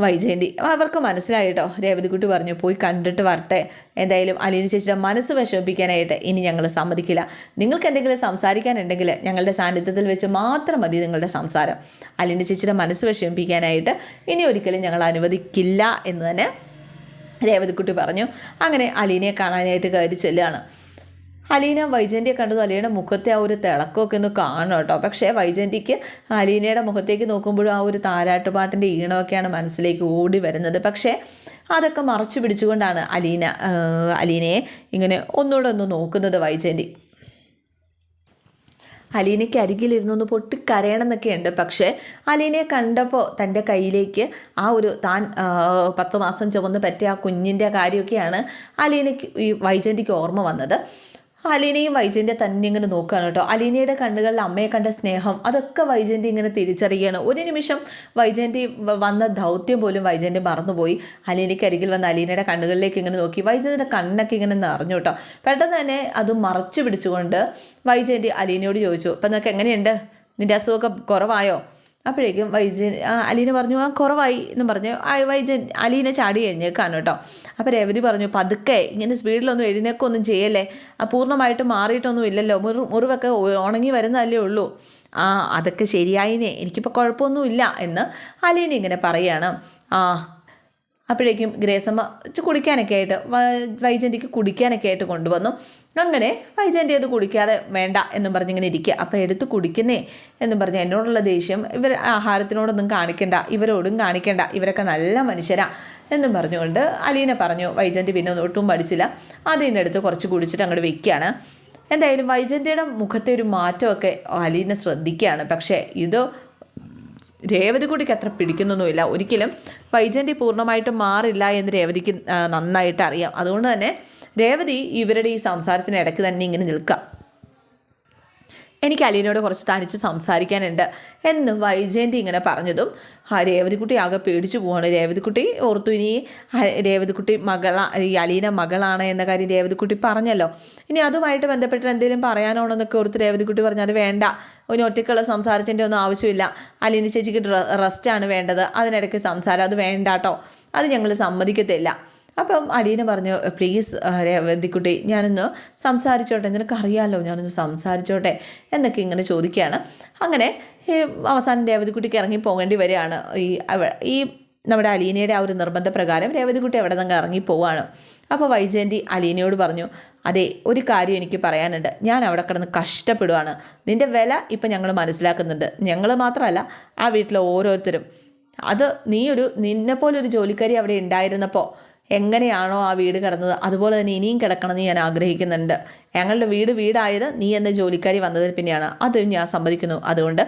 S1: വൈജയന്തി. അവർക്ക് മനസ്സിലായിട്ടോ രേവതിക്കുട്ടി പറഞ്ഞു പോയി കണ്ടിട്ട് വരട്ടെ. എന്തായാലും അലീന ചേച്ചിയുടെ മനസ്സ് വിഷമിപ്പിക്കാനായിട്ട് ഇനി ഞങ്ങൾ സമ്മതിക്കില്ല. നിങ്ങൾക്ക് എന്തെങ്കിലും സംസാരിക്കാനുണ്ടെങ്കിൽ ഞങ്ങളുടെ സാന്നിധ്യത്തിൽ വെച്ച് മാത്രം മതി നിങ്ങളുടെ സംസാരം. അലീന ചേച്ചിയുടെ മനസ്സ് വിഷമിപ്പിക്കാനായിട്ട് ഇനി ഒരിക്കലും ഞങ്ങൾ അനുവദിക്കില്ല എന്ന് തന്നെ രേവതിക്കുട്ടി പറഞ്ഞു. അങ്ങനെ അലീനയെ കാണാനായിട്ട് കയറി ചെല്ലുകയാണ്. അലീന വൈജന്തിയെ കണ്ടത് അലീനയുടെ മുഖത്തെ ആ ഒരു തിളക്കമൊക്കെ ഒന്ന് കാണണം കേട്ടോ. പക്ഷേ വൈജന്തിക്ക് അലീനയുടെ മുഖത്തേക്ക് നോക്കുമ്പോഴും ആ ഒരു താരാട്ടുപാട്ടിന്റെ ഈണമൊക്കെയാണ് മനസ്സിലേക്ക് ഓടി വരുന്നത്. പക്ഷേ അതൊക്കെ മറച്ചു പിടിച്ചുകൊണ്ടാണ് അലീന അലീനയെ ഇങ്ങനെ ഒന്നുകൂടെ ഒന്ന് നോക്കുന്നത് വൈജന്തി അലീനയ്ക്ക് അരികിലിരുന്നു ഒന്ന് പൊട്ടിക്കരയണം എന്നൊക്കെയുണ്ട് പക്ഷേ അലീനയെ കണ്ടപ്പോൾ തന്റെ കയ്യിലേക്ക് ആ ഒരു താൻ പത്ത് മാസം ചുമന്ന് പറ്റിയ ആ കുഞ്ഞിന്റെ കാര്യമൊക്കെയാണ് അലീനയ്ക്ക് ഈ വൈജന്തിക്ക് ഓർമ്മ വന്നത്. അലീനയും വൈജയന്തിയെ തന്നെ ഇങ്ങനെ നോക്കുകയാണ് കേട്ടോ. അലീനയുടെ കണ്ണുകളിൽ അമ്മയെ കണ്ട സ്നേഹം അതൊക്കെ വൈജയന്തി ഇങ്ങനെ തിരിച്ചറിയുകയാണ്. ഒരു നിമിഷം വൈജയന്തി വന്ന ദൗത്യം പോലും വൈജയന്തി മറന്നുപോയി. അലീനയ്ക്ക് അരികിൽ വന്ന അലീനയുടെ കണ്ണുകളിലേക്ക് ഇങ്ങനെ നോക്കി. വൈജയന്തിയുടെ കണ്ണൊക്കെ ഇങ്ങനെ നിറഞ്ഞു കേട്ടോ. പെട്ടെന്ന് തന്നെ അത് മറച്ചു പിടിച്ചുകൊണ്ട് വൈജയന്തി അലീനയോട് ചോദിച്ചു അപ്പം നിനക്ക് എങ്ങനെയുണ്ട്? നിന്റെ അസുഖമൊക്കെ കുറവായോ? അപ്പോഴേക്കും വൈജയൻ അലീന പറഞ്ഞു ആ കുറവായി എന്ന് പറഞ്ഞു വൈജയൻ അലീന ചാടി എഴുന്നേക്കാണ് കേട്ടോ. അപ്പോൾ രേവതി പറഞ്ഞു പതുക്കെ ഇങ്ങനെ സ്പീഡിലൊന്നും എഴുന്നേക്കൊന്നും ചെയ്യല്ലേ? ആ പൂർണമായിട്ട് മാറിയിട്ടൊന്നും ഇല്ലല്ലോ. മുറി മുറിവൊക്കെ ഉണങ്ങി വരുന്നതല്ലേ ഉള്ളൂ. ആ അതൊക്കെ ശരിയായിനെ. എനിക്കിപ്പോൾ കുഴപ്പമൊന്നുമില്ല എന്ന് അലീന ഇങ്ങനെ പറയാണ്. ആ അപ്പോഴേക്കും ഗ്രേസമ്മ കുടിക്കാനൊക്കെ ആയിട്ട് വൈജന്തിക്ക് കുടിക്കാനൊക്കെ ആയിട്ട് കൊണ്ടുവന്നു. അങ്ങനെ വൈജയന്റെ അത് കുടിക്കാതെ വേണ്ട എന്നും പറഞ്ഞിങ്ങനെ ഇരിക്കുക അപ്പോൾ എടുത്ത് കുടിക്കുന്നേ എന്നും പറഞ്ഞ് എന്നോടുള്ള ദേഷ്യം ഇവർ ആഹാരത്തിനോടൊന്നും കാണിക്കണ്ട ഇവരോടും കാണിക്കണ്ട ഇവരൊക്കെ നല്ല മനുഷ്യരാ എന്നും പറഞ്ഞുകൊണ്ട് അലീന പറഞ്ഞു വൈജയന്തി പിന്നെ ഒട്ടും പഠിച്ചില്ല. അതിന്റെ അടുത്ത് കുറച്ച് കുടിച്ചിട്ട് അങ്ങോട്ട് വെക്കുകയാണ് എന്തായാലും വൈജയന്തിയുടെ മുഖത്തെ ഒരു മാറ്റമൊക്കെ അലീന ശ്രദ്ധിക്കുകയാണ് പക്ഷേ ഇത് രേവതിക്കുട്ടിക്ക് അത്ര പിടിക്കുന്നൊന്നുമില്ല. ഒരിക്കലും വൈജയന്തി പൂർണമായിട്ടും മാറില്ല എന്ന് രേവതിക്ക് നന്നായിട്ട് അറിയാം. അതുകൊണ്ട് തന്നെ രേവതി ഇവരുടെ ഈ സംസാരത്തിന് ഇടയ്ക്ക് തന്നെ ഇങ്ങനെ നിൽക്കാം. എനിക്ക് അലീനയോട് കുറച്ച് തനിച്ച് സംസാരിക്കാനുണ്ട് എന്ന് വൈജയന്തി ഇങ്ങനെ പറഞ്ഞതും ആ രേവതിക്കുട്ടി ആകെ പേടിച്ചു പോവാണ്. രേവതിക്കുട്ടി ഓർത്തു ഇനി രേവതിക്കുട്ടി മകളാ ഈ അലീന മകളാണ് എന്ന കാര്യം രേവതിക്കുട്ടി പറഞ്ഞല്ലോ. ഇനി അതുമായിട്ട് ബന്ധപ്പെട്ട് എന്തെങ്കിലും പറയാനാണോ എന്നൊക്കെ ഓർത്ത് രേവതിക്കുട്ടി പറഞ്ഞു അത് വേണ്ട. ഒരു ഒറ്റയ്ക്കുള്ള സംസാരത്തിന്റെ ഒന്നും ആവശ്യമില്ല. അലീന ചേച്ചിക്ക് റെസ്റ്റാണ് വേണ്ടത്. അതിനിടയ്ക്ക് സംസാരം. അത് വേണ്ട കേട്ടോ അത് ഞങ്ങൾ സമ്മതിക്കത്തില്ല. അപ്പം അലീന പറഞ്ഞു പ്ലീസ് രേവതിക്കുട്ടി ഞാനൊന്ന് സംസാരിച്ചോട്ടെ നിനക്കറിയാമല്ലോ ഞാനൊന്ന് സംസാരിച്ചോട്ടെ എന്നൊക്കെ ഇങ്ങനെ ചോദിക്കുകയാണ്. അങ്ങനെ അവസാനം രേവതിക്കുട്ടിക്ക് ഇറങ്ങി പോകേണ്ടി വരികയാണ്. ഈ ഈ നമ്മുടെ അലീനയുടെ ആ ഒരു നിർബന്ധപ്രകാരം രേവതിക്കുട്ടി എവിടെ നിന്ന് ഇറങ്ങി പോവാണ് അപ്പോൾ വൈജയന്തി അലീനയോട് പറഞ്ഞു അതെ ഒരു കാര്യം എനിക്ക് പറയാനുണ്ട്. ഞാൻ അവിടെ കിടന്ന് കഷ്ടപ്പെടുവാണ്. നിന്റെ വില ഇപ്പം ഞങ്ങൾ മനസ്സിലാക്കുന്നുണ്ട്. ഞങ്ങൾ മാത്രമല്ല ആ വീട്ടിലെ ഓരോരുത്തരും. അത് നീ ഒരു നിന്നെപ്പോലൊരു ജോലിക്കാരി അവിടെ ഉണ്ടായിരുന്നപ്പോൾ എങ്ങനെയാണോ ആ വീട് കിടന്നത്? അതുപോലെ തന്നെ ഇനിയും കിടക്കണമെന്ന് ഞാൻ ആഗ്രഹിക്കുന്നുണ്ട്. ഞങ്ങളുടെ വീട് വീടായത് നീ എന്ന ജോലിക്കാരി വന്നതിൽ പിന്നെയാണ്. അത് ഞാൻ സമ്മതിക്കുന്നു. അതുകൊണ്ട്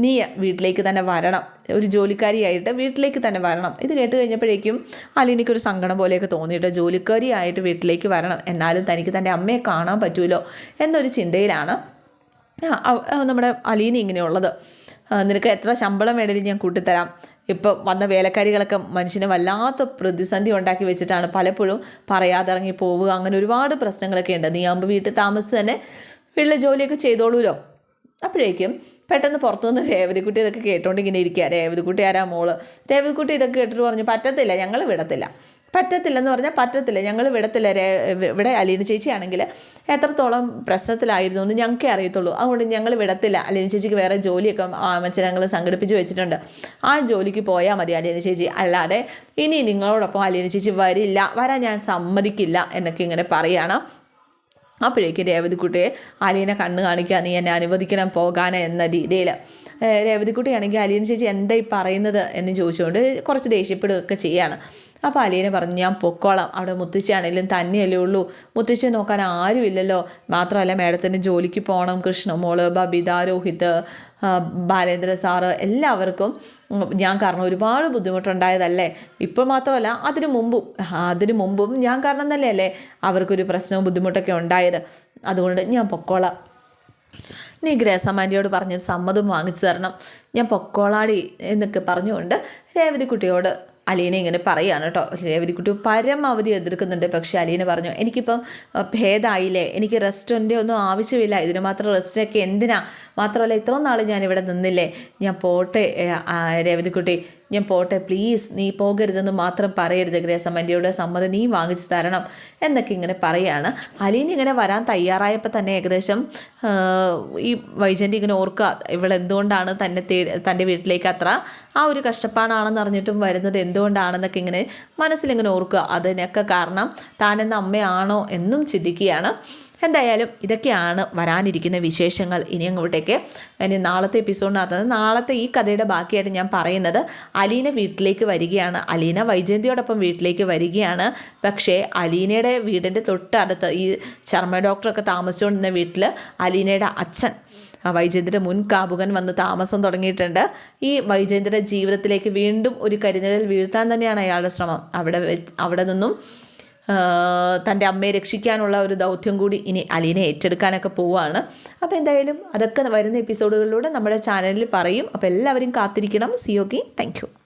S1: നീ വീട്ടിലേക്ക് തന്നെ വരണം. ഒരു ജോലിക്കാരിയായിട്ട് വീട്ടിലേക്ക് തന്നെ വരണം. ഇത് കേട്ട് കഴിഞ്ഞപ്പോഴേക്കും അലിനിക്കൊരു സങ്കടം പോലെയൊക്കെ തോന്നിയിട്ട് ജോലിക്കാരിയായിട്ട് വീട്ടിലേക്ക് വരണം. എന്നാലും തനിക്ക് തന്റെ അമ്മയെ കാണാൻ പറ്റുമല്ലോ എന്നൊരു ചിന്തയിലാണ് നമ്മുടെ അലീന ഇങ്ങനെയുള്ളത്. നിനക്ക് എത്ര ശമ്പളം വേണമെങ്കിലും ഞാൻ കൂട്ടിത്തരാം. ഇപ്പോൾ വന്ന വേലക്കാരികളൊക്കെ മനുഷ്യനെ വല്ലാത്ത പ്രതിസന്ധി ഉണ്ടാക്കി വെച്ചിട്ടാണ് പലപ്പോഴും പറയാതെ ഇറങ്ങി പോവുക. അങ്ങനെ ഒരുപാട് പ്രശ്നങ്ങളൊക്കെ ഉണ്ട്. നീ ആകുമ്പോൾ വീട്ടിൽ താമസിച്ച് തന്നെ വീട്ടിലെ ജോലിയൊക്കെ ചെയ്തോളൂലോ? അപ്പോഴേക്കും പെട്ടെന്ന് പുറത്തുനിന്ന് രേവതിക്കുട്ടി ഇതൊക്കെ കേട്ടോണ്ട് ഇങ്ങനെ ഇരിക്കുക രേവതിക്കുട്ടി ആരാ മോൾ? രേവതിക്കുട്ടി ഇതൊക്കെ കേട്ടിട്ട് പറഞ്ഞു പറ്റത്തില്ല ഞങ്ങൾ വിടത്തില്ല. പറ്റത്തില്ലെന്ന് പറഞ്ഞാൽ പറ്റത്തില്ല. ഞങ്ങൾ വിടത്തില്ല. ഇവിടെ അലീന ചേച്ചിയാണെങ്കിൽ എത്രത്തോളം പ്രശ്നത്തിലായിരുന്നു എന്ന് ഞങ്ങൾക്കേ അറിയത്തുള്ളൂ. അതുകൊണ്ട് ഞങ്ങൾ വിടത്തില്ല. അലീന ചേച്ചിക്ക് വേറെ ജോലിയൊക്കെ അമ്മച്ചൻ ഞങ്ങൾ സംഘടിപ്പിച്ച് വെച്ചിട്ടുണ്ട്. ആ ജോലിക്ക് പോയാൽ മതി അലീന ചേച്ചി. അല്ലാതെ ഇനി നിങ്ങളോടൊപ്പം അലീന ചേച്ചി വരില്ല. വരാൻ ഞാൻ സമ്മതിക്കില്ല എന്നൊക്കെ ഇങ്ങനെ പറയുകയാണ് അപ്പോഴേക്കും രേവതിക്കുട്ടിയെ അലീനെ കണ്ണ് കാണിക്കുക നീ എന്നെ അനുവദിക്കണം പോകാൻ എന്ന രീതിയിൽ രേവതിക്കുട്ടിയാണെങ്കിൽ അലീന ചേച്ചി എന്തായി പറയുന്നത് എന്ന് ചോദിച്ചുകൊണ്ട് കുറച്ച് ദേഷ്യപ്പെടുകയൊക്കെ ചെയ്യാണ്. അപ്പോൾ അലീന പറഞ്ഞു ഞാൻ പൊക്കോളാം. അവിടെ മുത്തശ്ശിയാണെങ്കിലും തന്നെയല്ലേ ഉള്ളൂ. മുത്തശ്ശിയെ നോക്കാൻ ആരുമില്ലല്ലോ. മാത്രമല്ല മേഡത്തിന് ജോലിക്ക് പോകണം കൃഷ്ണമോൾ ബബിത രോഹിത് ബാലേന്ദ്ര സാറ് എല്ലാവർക്കും ഞാൻ കാരണം ഒരുപാട് ബുദ്ധിമുട്ടുണ്ടായതല്ലേ. ഇപ്പോൾ മാത്രമല്ല അതിനു മുമ്പും അതിനു മുമ്പും ഞാൻ കാരണം തന്നെയല്ലേ അവർക്കൊരു പ്രശ്നവും ബുദ്ധിമുട്ടൊക്കെ ഉണ്ടായത്. അതുകൊണ്ട് ഞാൻ പൊക്കോളാം. നീ ഗ്രേസമാന്റിയോട് പറഞ്ഞ് സമ്മതം വാങ്ങിച്ചു തരണം. ഞാൻ പൊക്കോളാടി എന്നൊക്കെ പറഞ്ഞുകൊണ്ട് രേവതി കുട്ടിയോട് അലീന ഇങ്ങനെ പറയുകയാണ് കേട്ടോ. രേവതിക്കുട്ടി പരമാവധി എതിർക്കുന്നുണ്ട്. പക്ഷേ അലീന പറഞ്ഞു എനിക്കിപ്പം ഭേദായില്ലേ? എനിക്ക് റെസ്റ്റൊന്റെ ഒന്നും ആവശ്യമില്ല. ഇതിന് മാത്രം റെസ്റ്റൊക്കെ എന്തിനാ? മാത്രമല്ല ഇത്രയും നാൾ ഞാൻ ഇവിടെ നിന്നില്ലേ? ഞാൻ പോട്ടെ രേവതിക്കുട്ടി ഞാൻ പോട്ടെ പ്ലീസ് നീ പോകരുതെന്ന് മാത്രം പറയരുത് ഗ്രേസമ്മന്റെയുടെ സമ്മതം നീ വാങ്ങിച്ചു തരണം എന്നൊക്കെ ഇങ്ങനെ പറയുകയാണ് അലീൻ ഇങ്ങനെ വരാൻ തയ്യാറായപ്പോൾ തന്നെ ഏകദേശം ഈ വൈജയന്തി ഇങ്ങനെ ഓർക്കുക ഇവളെന്തുകൊണ്ടാണ് തന്നെ തേ തന്റെ വീട്ടിലേക്ക് അത്ര ആ ഒരു കഷ്ടപ്പാടാണെന്ന് അറിഞ്ഞിട്ടും വരുന്നത് എന്തുകൊണ്ടാണെന്നൊക്കെ ഇങ്ങനെ മനസ്സിലിങ്ങനെ ഓർക്കുക അതിനൊക്കെ കാരണം താനെന്ന അമ്മയാണോ എന്നും ചിന്തിക്കുകയാണ്. എന്തായാലും ഇതൊക്കെയാണ് വരാനിരിക്കുന്ന വിശേഷങ്ങൾ. ഇനി അങ്ങോട്ടേക്ക് ഇനി നാളത്തെ എപ്പിസോഡിനകത്ത് നാളത്തെ ഈ കഥയുടെ ബാക്കിയായിട്ട് ഞാൻ പറയുന്നത് അലീന വീട്ടിലേക്ക് വരികയാണ്. അലീന വൈജയന്തിയോടൊപ്പം വീട്ടിലേക്ക് വരികയാണ്. പക്ഷേ അലീനയുടെ വീടിന്റെ തൊട്ടടുത്ത് ഈ ശർമ്മ ഡോക്ടറൊക്കെ താമസിച്ചുകൊണ്ടിരുന്ന വീട്ടിൽ അലീനയുടെ അച്ഛൻ ആ വൈജയന്തിയുടെ മുൻ കാമുകൻ വന്ന് താമസം തുടങ്ങിയിട്ടുണ്ട്. ഈ വൈജയന്തിയുടെ ജീവിതത്തിലേക്ക് വീണ്ടും ഒരു കരിനിഴൽ വീഴ്ത്താൻ തന്നെയാണ് അയാളുടെ ശ്രമം. അവിടെ അവിടെ നിന്നും തന്റെ അമ്മയെ രക്ഷിക്കാനുള്ള ഒരു ദൗത്യം കൂടി ഇനി അലീനെ ഏറ്റെടുക്കാനൊക്കെ പോവുകയാണ് അപ്പോൾ എന്തായാലും അതൊക്കെ വരുന്ന എപ്പിസോഡുകളിലൂടെ നമ്മുടെ ചാനലിൽ പറയും. അപ്പോൾ എല്ലാവരും കാത്തിരിക്കണം. C okay thank